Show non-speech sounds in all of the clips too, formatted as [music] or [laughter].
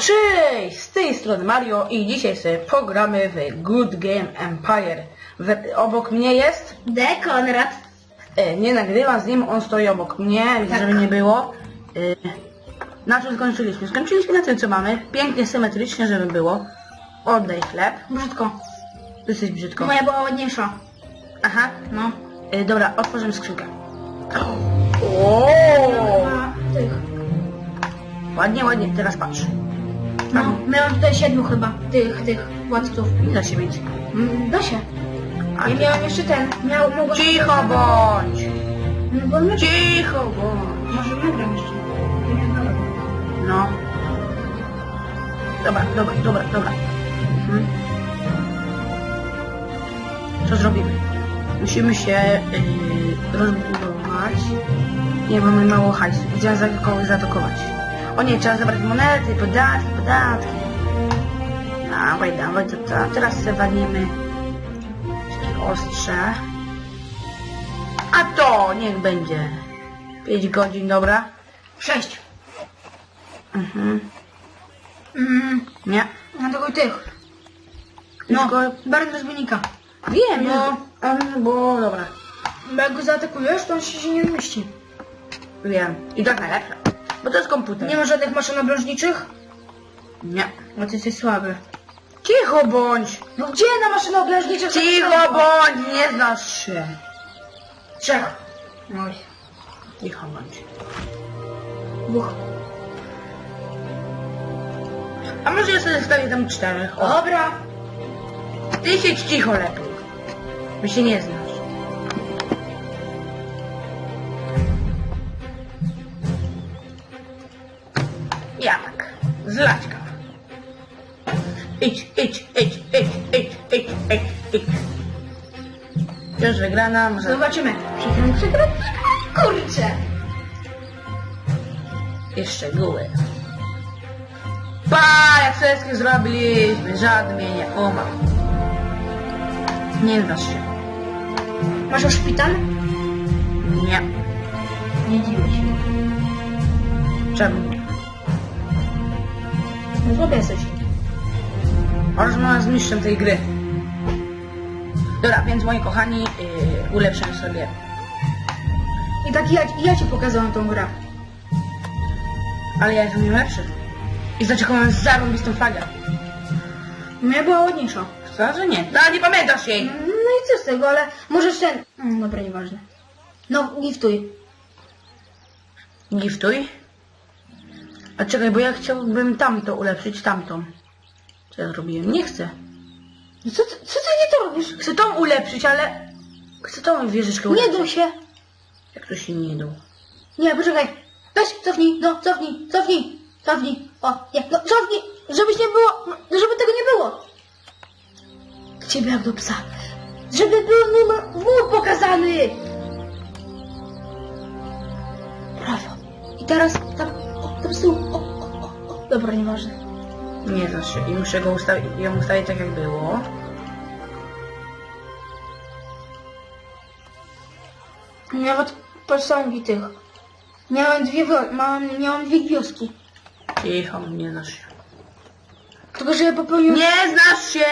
Cześć! Z tej strony Mario i dzisiaj sobie pogramy w Good Game Empire. Obok mnie jest, D. Konrad. e, nie nagrywam z nim, on stoi obok mnie, Tak. żeby nie było. E, na czym skończyliśmy? Skończyliśmy na tym, co mamy. Pięknie, symetrycznie, żeby było. Oddaj chleb. Brzydko. Jesteś brzydko. Moja była ładniejsza. Aha. No. E, dobra, otworzymy skrzynkę. O! Ładnie, ładnie, teraz patrz. No, miałam tutaj siedmiu chyba, tych, tych władców. Nie da się mieć. Mm, Da się. A Ja miałam jeszcze ten, miał. Cicho bądź! No bo my... Cicho bądź! Może nagram jeszcze. Nie No. Dobra, dobra, dobra, dobra. Mhm. Co zrobimy? Musimy się yy, rozbudować. Nie, mamy mało hajsu. Idziemy za kogoś zaatakować. O nie, trzeba zabrać monety, podatki, podatki. Dawaj, dawaj, to, to. Teraz sobie walimy takie ostrze. A to niech będzie. 5 godzin, dobra? Sześć. Mhm. Mm, Nie. na tego i tych. No. No, Baron. Wiem, No. no. Ale, bo dobra. Bo jak go zaatakujesz, to on się nie mieści. Wiem. I jest najlepsze. Bo to jest komputer. Nie ma żadnych maszyn obrążniczych? Nie. No ty jesteś słaby. Cicho bądź! No gdzie na maszynę obrążniczych? Cicho bądź! Nie znasz się. Trzech. Oj. Cicho bądź. Dwóch. A może ja sobie zostawię tam czterech? O. Dobra. Ty siedź cicho lepiej. By się nie znasz. Janek. Zlaćka. Idź, idź, idź, idź, idź, idź, idź, idź. Już wygrana, może... Zobaczymy. Przegramy, przegramy, przegramy. Kurczę. Jeszcze góry. Pa, jak wszystkie zrobiliśmy, żadny mnie nie umarł. Nie znasz się. Masz już szpital? Nie. Nie dziwię się. Czemu słaby jesteś. Rozmowa z mistrzem tej gry. Dobra, więc moi kochani, yy, ulepszę sobie. I tak ja, ja ci pokazałam tą grę. Ale ja jestem najlepszy. I mam zarąbistą flagę? Moja była ładniejsza. Co, że nie? No, nie pamiętasz jej. No i co z tego, ale możesz ten... Mm, Dobra, nieważne. No, giftuj. Giftuj. A czekaj, bo ja chciałbym tamto ulepszyć, tamtą. Co ja zrobiłem? Nie chcę. No co, ty- co ty nie to robisz? Chcę tą ulepszyć, ale... Chcę tą wieżyczkę Nie ulepszyć. dał się. Jak to się nie dał? Nie, poczekaj. Weź, cofnij, no, cofnij, cofnij, cofnij. O, nie, no, cofnij, żebyś nie było, no, żeby tego nie było. Ciebie jak do psa. Żeby był numer W pokazany. Brawo. I teraz tam, z tyłu, o, o, o. Dobra, nieważne. Nie znasz się. I muszę go ustawić, ją ustawić tak jak było. Nawet posągi tych. Miałem dwie, wio- miałem, dwie wioski. Cicho, nie znasz się. Tylko, że ja popełniłem... Nie znasz się!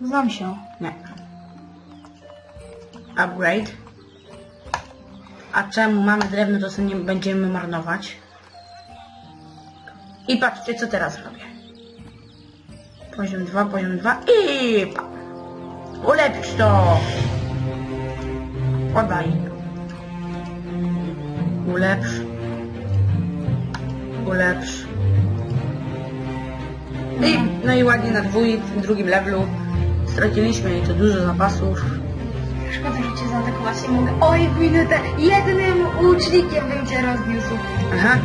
Znam się. Nie. Upgrade. A czemu mamy drewno, to sobie nie będziemy marnować. I patrzcie, co teraz robię. Poziom 2, poziom 2 i... pa. Ulepsz to! Podaj. Ulepsz. Ulepsz. I, no i ładnie na dwój, w drugim levelu straciliśmy to dużo zapasów. Szkoda, że cię zaatakować nie mogę. Oj, minutę. Jednym łucznikiem bym cię rozniósł. Aha.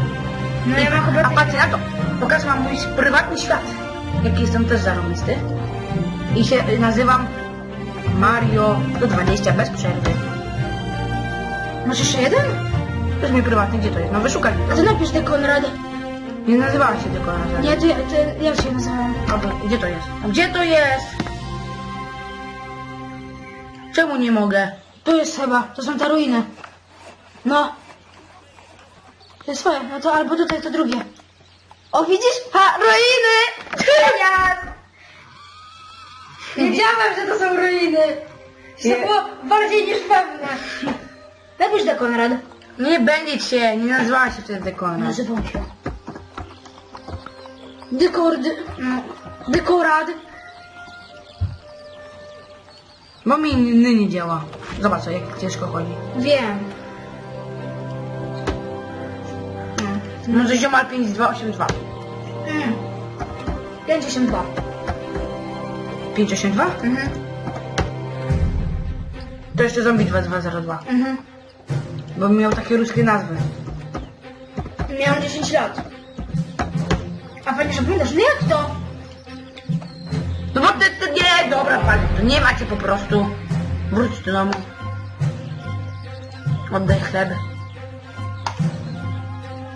No ja mam chyba... A patrzcie na to. Pokażę wam mój prywatny świat. Jaki jestem też zarobisty. I się nazywam Mario do 20 bez przerwy. Masz jeszcze jeden? To jest mój prywatny, gdzie to jest? No wyszukaj. A to napisz te Konrad. Nie nazywała się na Nie, ja, to ja, się nazywam. Albo, gdzie to jest? A Gdzie to jest? Czemu nie mogę? Tu jest chyba, to są te ruiny. No. To jest swoje, no to albo tutaj to drugie. O, widzisz? Ha, ruiny! Genial! Wiedziałem, że to są ruiny. To było bardziej niż pewne. Napisz do Konrad. Nie będzie cię, nie nazywała się wtedy Konrad. Nazywam się. Dekord... Dekorad. Bo mi nie działa. Zobacz, jak ciężko chodzi. Wiem. Może ziomal 5282. Mm. 52. 582? Mhm. To jeszcze zombie 2202. Mhm. Bo miał takie ruskie nazwy. Miałam 10 lat. A pani pamiętasz, no jak to? No bo ty, ty nie, dobra panie, to nie macie po prostu. Wróć do domu. Oddaj chleb.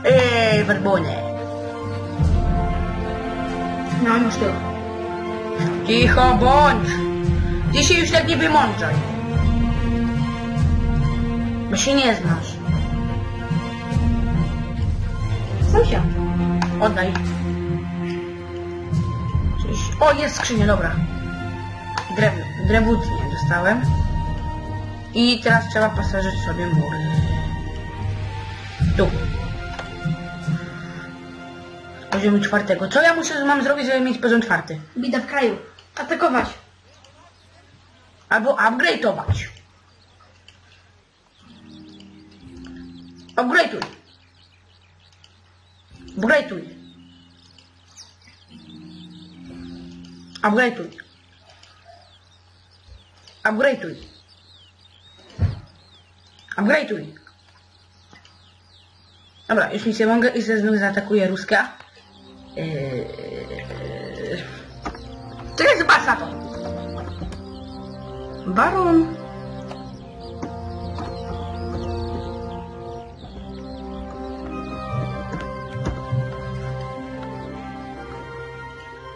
Ej, werbunie. No, już tyle. Cicho bądź. Ty się już tak nie wymączaj. Bo się nie znasz. Się. Oddaj. O, jest skrzynia, dobra. Drewno, drewutnie dostałem. I teraz trzeba poszerzyć sobie mury. Tu. Z poziomu czwartego. Co ja muszę mam zrobić, żeby mieć poziom czwarty? Bida w kraju. Atakować. Albo upgrade'ować. Upgrade'uj. Upgrade'uj. Upgrade'uj. Upgrade'uj. Upgrade'uj. Dobra, już nic nie mogę i ze znów zaatakuje Ruska. Eee... Czekaj, zobacz na to. Baron.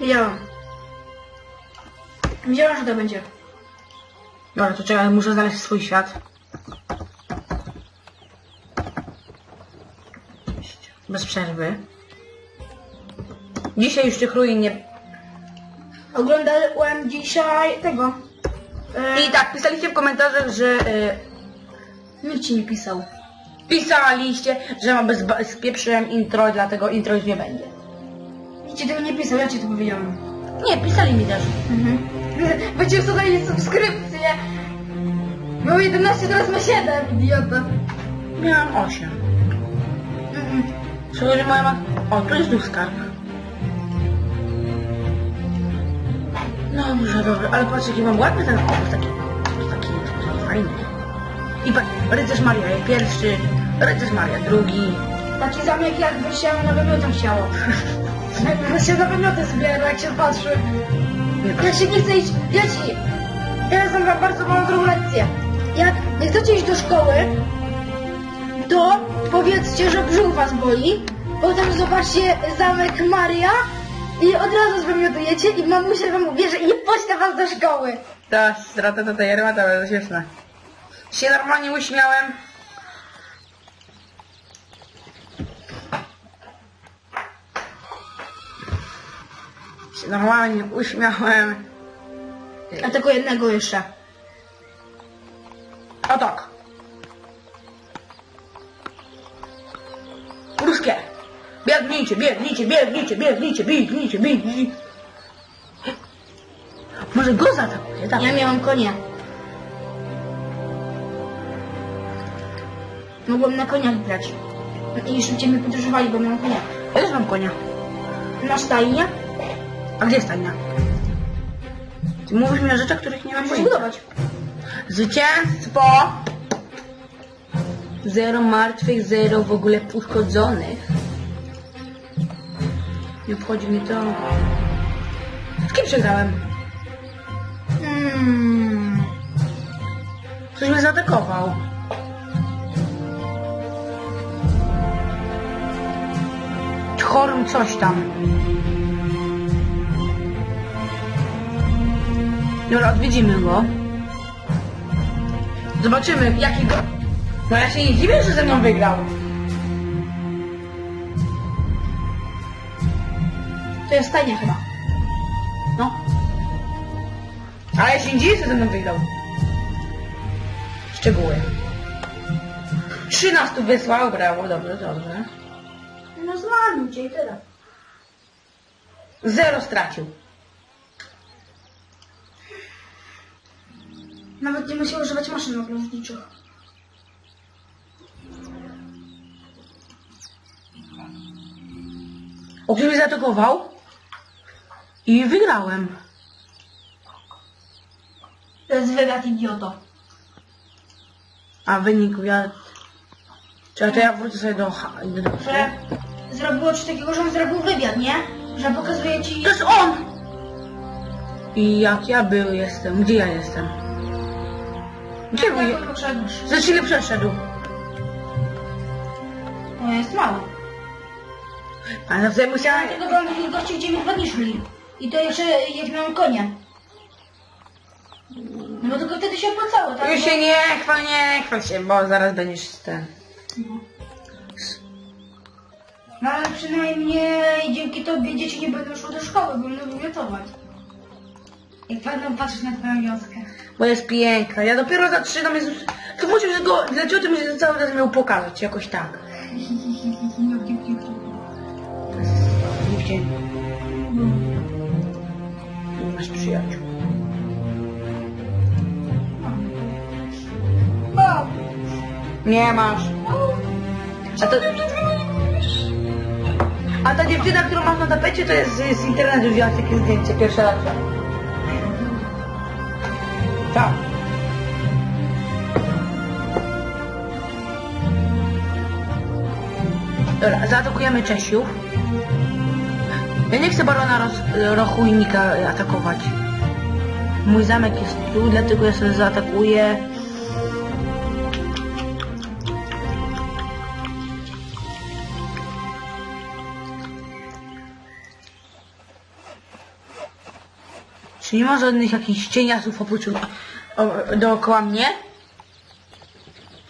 Wiedziałam. Wiedziałam, że to będzie. Dobra, to czekaj, muszę znaleźć swój świat. Bez przerwy. Dzisiaj już tych ruin nie... Oglądałem dzisiaj tego. E, I tak, pisaliście w komentarzach, że... E, Nikt ci nie pisał. pisaliście, że ma bez, bez pieprzyłem intro, dlatego intro już nie będzie. Nikt ci tego nie pisał, ja ci to powiedziałem. Nie, pisali mi też. Mhm. [laughs] Ci ustawili subskrypcję. Było 11, teraz ma 7, idiota. Miałam 8. Mhm. Słuchaj, moja ma... O, tu jest duch skarb. Dobrze, dobrze, ale patrz jaki mam ładny ten taki, taki, taki, taki fajny. I patrz, rycerz Maria pierwszy, rycerz Maria drugi. Taki zamek jakby się na wymiotem chciało. Jakby się na wymioty zbiera, jak się patrzy. Nie, Jak się nie chce iść, ja ci... Ja znam wam bardzo mądrą lekcję. Jak nie chcecie iść do szkoły, to powiedzcie, że brzuch was boli, potem zobaczcie zamek Maria i od razu zwymiotujecie i mamusia wam ubierze i pośle was do szkoły. Ta strata to ta jarma, to jest śmieszne. Się normalnie uśmiałem. Się normalnie uśmiałem. A tylko jednego jeszcze. Biegnijcie, biegnijcie, biegnijcie, biegnijcie, biegnijcie, biegnijcie. Może go zaatakuje, tak? Ja miałam konia. Mogłem na koniach grać. I szybciej mnie podróżowali, bo miałam konia. Ja też mam konia. Na stajnie A gdzie jest tajnia? Ty mówisz mi o rzeczach, których nie mam pojęcia. budować. Zwycięstwo! Zero martwych, zero w ogóle uszkodzonych. Nie obchodzi mnie to. Z kim przegrałem? Hmm. Ktoś mnie zaatakował. Chorym coś tam. Dobra, odwiedzimy go. Zobaczymy, jaki go... No ja się nie dziwię, że ze mną wygrał. To jest stajnia chyba. No. Ale się dziwię, co ze mną wygrał. Szczegóły. 13 wysłał, brawo, dobrze, dobrze. No zwalnił cię i tyle. Zero stracił. Nawet nie musiał używać maszyn oglądniczych. O, ktoś mnie zaatakował i wygrałem. To jest wywiad idioto. A wynik ja... Czekaj, to ja wrócę sobie do... ha- do- do- Że zrobiło coś takiego, że on zrobił wywiad, nie? Że pokazuje ci... To jest on! I jak ja był, jestem, gdzie ja jestem? Gdzie Jak poszedłeś? Za chwilę przeszedł. To jest mało. Ale wtedy musiałem... Tego byłam takich gości, gdzie mi dwa dni szli. I to jeszcze jak miałem konia. No bo tylko wtedy się opłacało, tak? Już się nie chwal, nie chwal się, bo zaraz będziesz ten... No ale przynajmniej dzięki tobie dzieci nie będą szły do szkoły, będą wymiotować. Jak będą patrzeć na twoją wioskę. Bo jest piękna. Ja dopiero zaczynam, jest... To musisz go... Dlaczego ty musisz cały czas miał pokazać, jakoś tak. Nie masz. A to... A ta dziewczyna, którą masz na tapecie, to jest z, z internetu wziąć takie zdjęcie, pierwsze lepsze. Tak. Dobra, zaatakujemy Czesiów. Ja nie chcę barona roz, Rochujnika atakować. Mój zamek jest tu, dlatego ja sobie zaatakuję. Czy nie ma żadnych jakichś cieniasów oprócz o, dookoła mnie?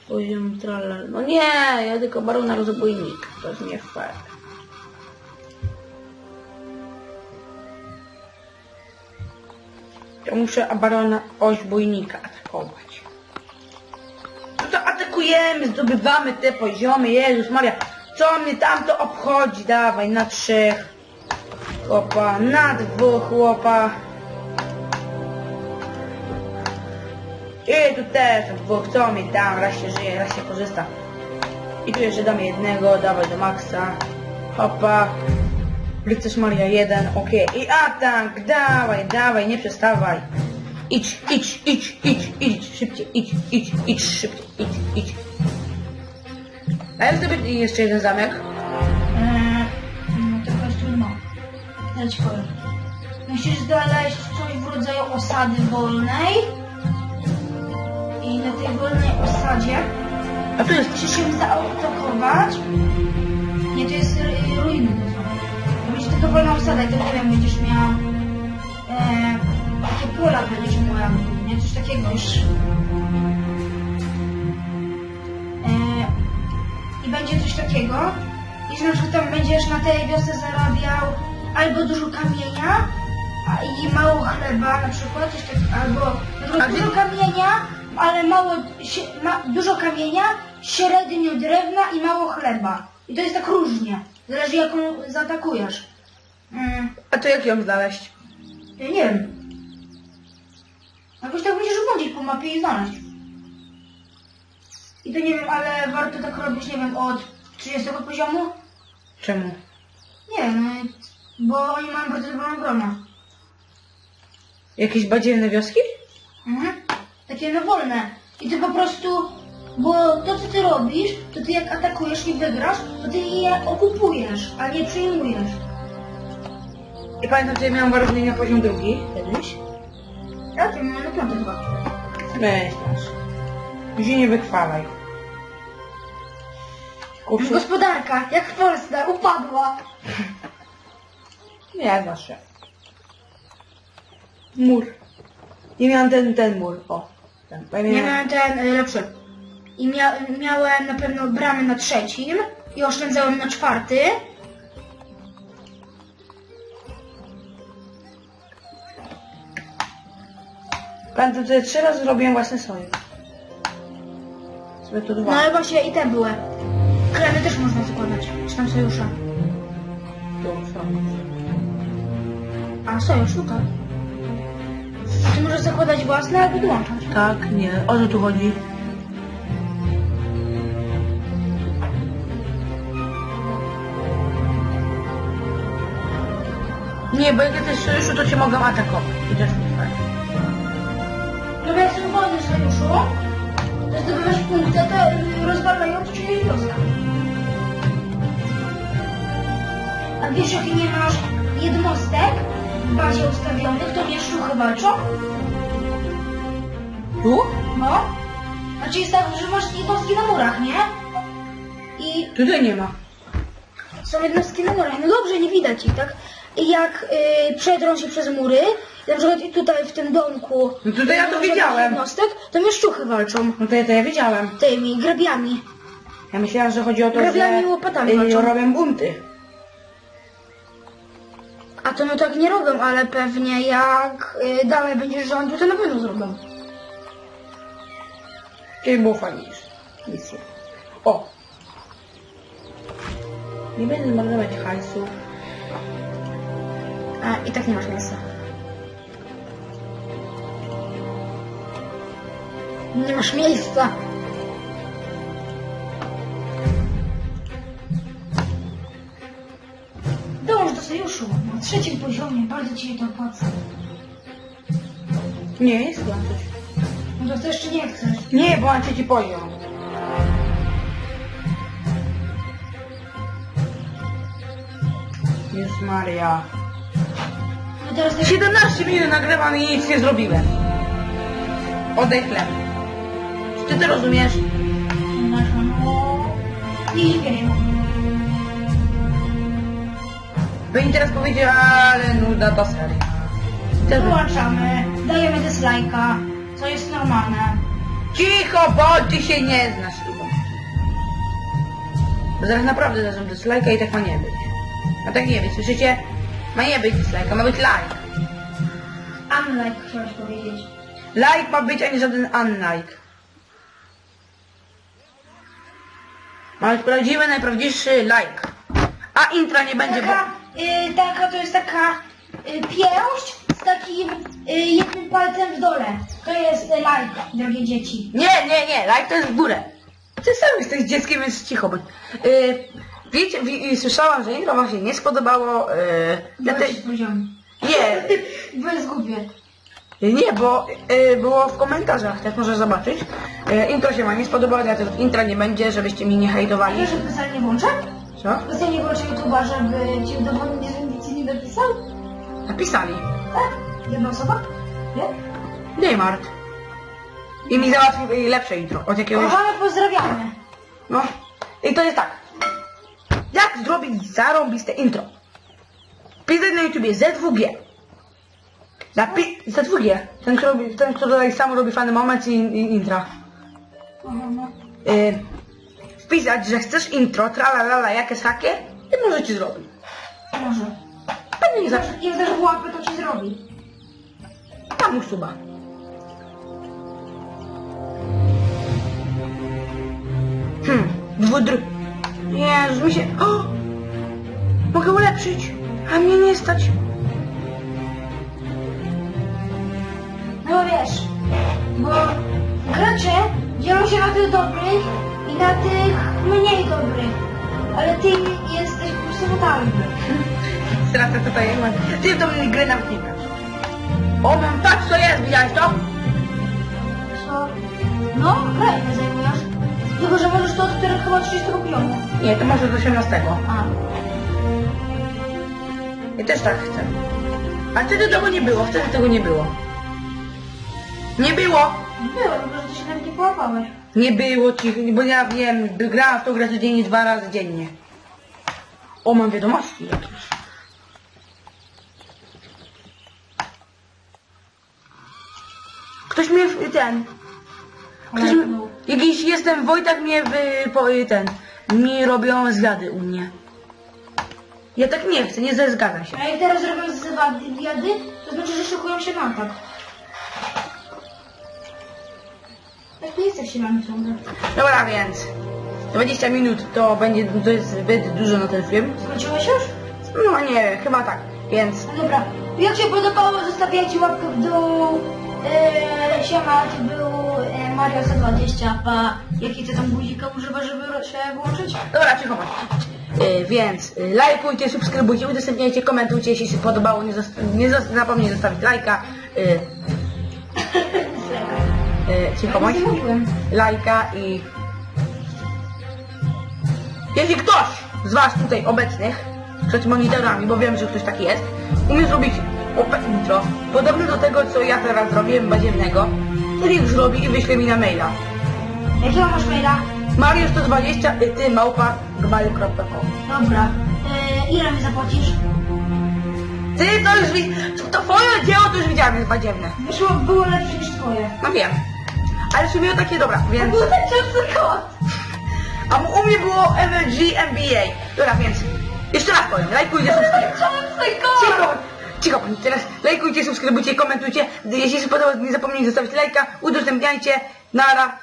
Poziom tralala. No nie, ja tylko barona rozbójnika. To jest nie fair. Ja muszę barona ośbójnika atakować. No to atakujemy, zdobywamy te poziomy. Jezus Maria, co mnie tam to obchodzi? Dawaj, na trzech. Chłopa, na dwóch chłopa. I tu też dwóch, co mi tam, raz się żyje, raz się korzysta. I tu jeszcze dam jednego, dawaj do maksa. Hopa. Rycerz Maria jeden, okej. I atak, dawaj, dawaj, nie przestawaj. Idź, idź, idź, idź, idź, szybciej, idź, idź, idź, szybciej, idź, idź. A jak zdobyć jeszcze jeden zamek? Eee, no tylko jest trudno. Ja. Musisz znaleźć coś w rodzaju osady wolnej. I na tej wolnej osadzie A tu jest musisz się zaatakować. Nie, to jest ru- ruiny to są. To będzie tylko wolna osada i to nie wiem, będziesz miał e, takie pola będziesz miał, nie? Coś takiego już. E, I będzie coś takiego. I że na przykład tam będziesz na tej wiosce zarabiał albo dużo kamienia i mało chleba na przykład, coś tak, albo dużo kamienia, ale mało, ma, dużo kamienia, średnio drewna i mało chleba. I to jest tak różnie. Zależy jaką zaatakujesz. Mm, A to jak ją znaleźć? ja nie wiem. Jakoś tak musisz błądzić po mapie i znaleźć. I to nie wiem, ale warto tak robić, nie wiem, od 30 poziomu? Czemu? Nie wiem, no, bo oni mają bardzo dobrą obronę. Jakieś badziewne wioski? Mhm. Takie no wolne. I ty po prostu, bo to co ty robisz, to ty jak atakujesz i wygrasz, to ty je okupujesz, a nie przyjmujesz. I pamiętam, że ja miałam warunek na poziom drugi kiedyś. Ja cię mam na piąty chyba. Myślisz. Się nie wychwalaj. Kurczę, Gospodarka, jak w Polsce, upadła. nie zawsze. Mur. Nie miałam ten, ten mur, o. Ten. Miałem ten lepszy. I mia miałem na pewno bramę na trzecim i oszczędzałem na czwarty. Pamiętam, że trzy razy zrobiłem własny sojusz. Sobie tu dwa. No ale właśnie i te były. Klemy też można zakładać, czy tam sojusze. Tu. A sojusz, tutaj. Ty możesz zakładać własne albo dołączać. Tak, nie. O co tu chodzi? Nie, bo jak jesteś w sojuszu, to cię mogą atakować. I jest nie fair. No bo jak są wojny sojuszu, to zdobywasz punkty, to rozwalają czyjeś wioska. A wiesz, jak nie masz jednostek w bazie ustawionych, to wiesz, ruchy walczą? Tu? No. Znaczy jest tak, że masz jednostki na murach, nie? I Tutaj nie ma. są jednostki na murach. No dobrze, nie widać ich, tak? I jak y, przedrą się przez mury, na przykład i tutaj w tym domku... No tutaj ja to ma żadnych widziałem. Jednostek, to mieszczuchy walczą No to ja, to ja wiedziałem. tymi grabiami. Ja myślałem, że chodzi o to, Grabiami że i łopatami y, walczą. robią bunty. A to no tak nie robią, ale pewnie jak y, dalej będziesz rządził, to na pewno zrobią. Było fajniejsze. Nic nie. O! Nie będę marnować hajsu. A i tak nie masz miejsca. Nie masz miejsca. Sojuszu na trzecim poziomie, bardzo ci to opłaca. Nie, jest chyba coś. No to jeszcze nie chcesz. Nie, bo mam trzeci poziom. Jezus Maria. No teraz też... 17 minut nagrywam i nic nie zrobiłem. Oddaj chleb. Czy ty to rozumiesz? No... Nie śpieszę. By mi teraz powiedział, ale nuda ta seria. Też Wyłączamy, dajemy dislike'a, co jest normalne. Cicho, bo ty się nie znasz chyba. Bo zaraz naprawdę dadzą dislike'a i tak ma nie być. A tak nie być, słyszycie? Ma nie być dislike'a, ma być like. Unlike chciałeś powiedzieć. Like ma być, a nie żaden unlike. Ma być prawdziwy, najprawdziwszy like. A intra nie będzie, bo... Taka, y, taka to jest taka y, pięść z takim y, jednym palcem w dole. To jest y, like, drogie dzieci. Nie, nie, nie, like to jest w górę. Ty sam jesteś dzieckiem, więc cicho bądź. Yy, wiecie, wi, słyszałam, że intro wam się nie spodobało. Yy, Dlatego... poziom. nie, Bo jest głupie. Nie, bo y, było w komentarzach, jak możesz zobaczyć. Y, intro się wam nie spodobało, dlatego intra nie będzie, żebyście mnie nie hejtowali. wiesz, że włączę? Co? Specjalnie włączę YouTube'a, żeby ci udowodnić, że ci nie dopisał? Napisali. Tak? Jedna osoba? Nie? Nie martw. I mi załatwił lepsze intro od jakiegoś... Kochane, pozdrawiamy. No. I to jest tak. Jak zrobić zarąbiste intro? Pisać na YouTubie ZWG. Napi... ZWG. Ten, kto robi, ten, kto tutaj sam robi fany moment i, i intra. No. y, wpisać, że chcesz intro, tralalala, jakie sakie i może ci zrobi. Może. Pewnie nie zawsze. Jak dasz w łapę, to ci zrobi. Tam suba. Hmm, dwudr... Jezus, mi się... O! Mogę ulepszyć, a mnie nie stać. No wiesz, bo gracze dzielą się na tych dobrych i na tych mniej dobrych. Ale ty jesteś po prostu totalny. Tutaj mam. Ty w tą grę nie grasz. O, mam patrz co jest, widziałeś to? Co? No, graj, nie zajmujesz. Tylko, że możesz to od których chyba 30 poziomu. Nie, to może z 18. A. Ja też tak chcę. A wtedy tego nie było, wtedy tego nie było. Nie było! Było, tylko że ty się nawet nie połapałeś. Nie było ci, bo ja wiem, grałam w tą grę codziennie dwa razy dziennie. O, mam wiadomości jakieś. Ktoś mnie w- ten. Ktoś, mi- jakiś jestem Wojtek mnie w, po, ten. Mi robią zwiady u mnie. Ja tak nie chcę, nie zgadzam się. A jak teraz robią zwiady, to znaczy, że szykują się na atak. Jak nie jesteś siłami ciągle. Dobra, więc 20 minut to będzie, to jest zbyt dużo na ten film. Skończyłeś już? No nie chyba tak, więc No dobra. Jak się podobało, zostawiajcie łapkę w dół. Eee, siema, to był e, Mario 120, pa. Jaki ty tam guzika używasz, żeby się włączyć? Dobra, cicho. Yy, więc yy, lajkujcie, subskrybujcie, udostępniajcie, komentujcie, jeśli się podobało, nie, zosta- nie zos- zapomnijcie zostawić lajka. Yy, [laughs] yy, cicho bądź. Nie mówiłem. Lajka i... Jeśli ktoś z Was tutaj obecnych, przed monitorami, bo wiem, że ktoś taki jest, umie zrobić OP intro, podobne do tego, co ja teraz zrobiłem baziennego, to niech zrobi i wyśle mi na maila. Jakiego masz maila? Mario 120 y, ty małpa gmail.com Dobra. Eee, ile mi zapłacisz? Ty to już wi- to twoje dzieło to już widziałem jest badziewne. Wyszło, było lepsze niż twoje. No wiem. Ale w sumie takie dobra, więc... Był kot. A u mnie było MLG MBA. Dobra, więc jeszcze raz powiem, lajkujcie, subskrybujcie. Cicho, cicho, pani, teraz lajkujcie, subskrybujcie, komentujcie. Jeśli się podoba, nie zapomnijcie zostawić lajka, udostępniajcie. Nara.